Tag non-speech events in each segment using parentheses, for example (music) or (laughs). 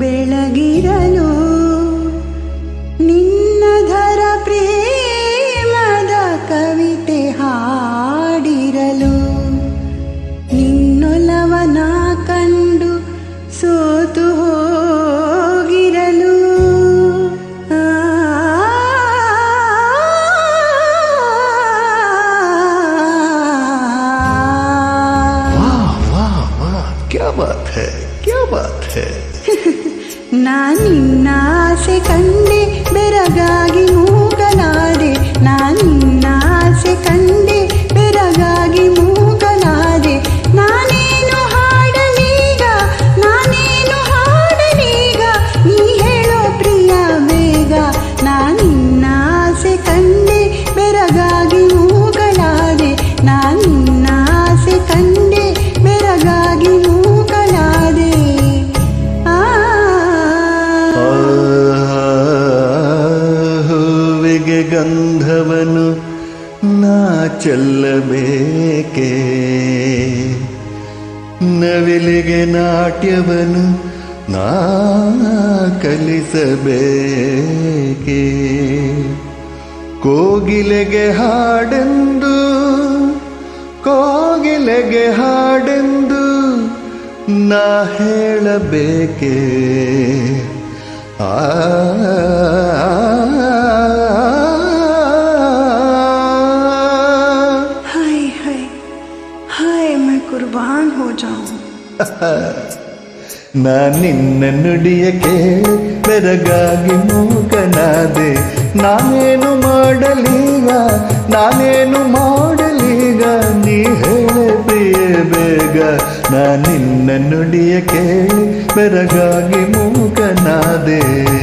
ಬೆಳಗಿರಲು ನಿನ್ನಧರ ಪ್ರೇಮದ ಕವಿತೆ ಹಾಡಿರಲು ನಿನ್ನೊಲವನ ಕಂಡು ಸೋತು ಹೋಗಿರಲು ಆ वाह वाह वाह क्या बात है क्या बात है ನಾನಿನ್ನಾಸೆ ಕಂಡೆ ಬೆರಗಾಗಿ ಮೂಗನಾದೆ ಚೆಲ್ಲಬೇಕೆ? ನವಿಲಿಗೆ ನಾಟ್ಯವನ್ನು ನಾ ಕಲಿಸಬೇಕೆ? ಕೋಗಿಲೆಗೆ ಹಾಡೆಂದು ಕೋಗಿಲೆಗೆ ಹಾಡೆಂದು ನಾ ಹೇಳಬೇಕೆ? ಆ (laughs) ನಾ ನಿನ್ನ ನುಡಿಯ ಬೆರಗಾಗಿ ಮೂಕನಾದೆ. ನಾನೇನು ಮಾಡಲೀಗ? ನಾನೇನು ಮಾಡಲೀಗ? ನೀ ಹೇಳೆ ಪ್ರಿಯ ಬೇಗ. ನಾ ನಿನ್ನ ನುಡಿಯ ಬೆರಗಾಗಿ ಮೂಕನಾದೆ.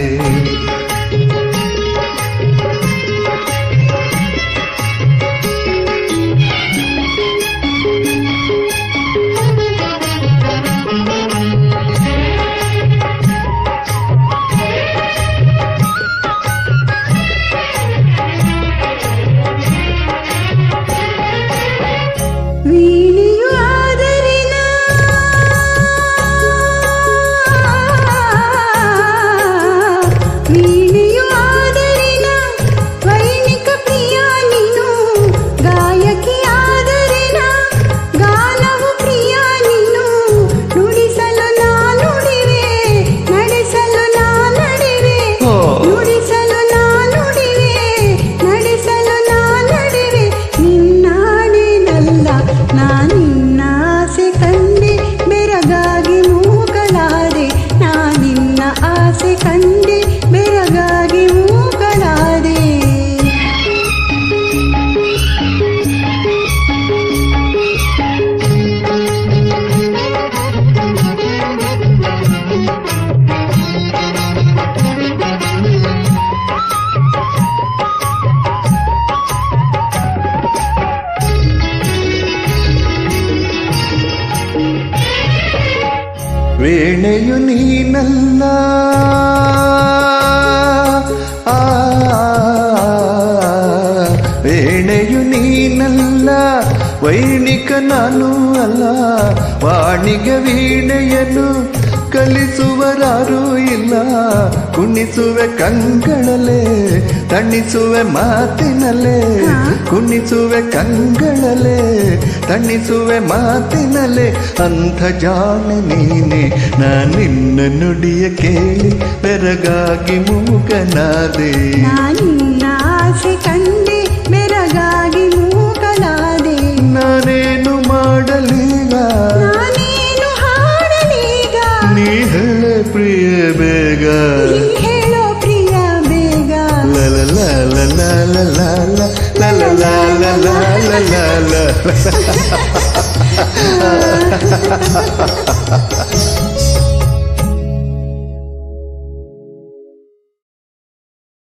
ವೇಣೆಯು ನೀನಲ್ಲ. ಆ, ವೇಣೆಯು ನೀನಲ್ಲ. ವೈಣಿಕ ನಾನು ಅಲ್ಲ. ವಾಣಿಗ ವೀಣೆಯನ್ನು ಕಲಿಸುವರಾರೂ ಇಲ್ಲ. ಕುಣಿಸುವೆ ಕಂಗಳಲೆ ತಣಿಸುವೆ ಮಾತಿನಲೆ ಕುಣಿಸುವೆ ಕಂಗಳಲೆ ತಣಿಸುವೆ ಮಾತಿನಲೆ ಅಂಥ ಜಾಣ ನೀನೆ ನಾ ನಿನ್ನ ನುಡಿಯ ಕೇಳಿ ಬೆರಗಾಗಿ ಮೂಕನಾದೆ la la la la la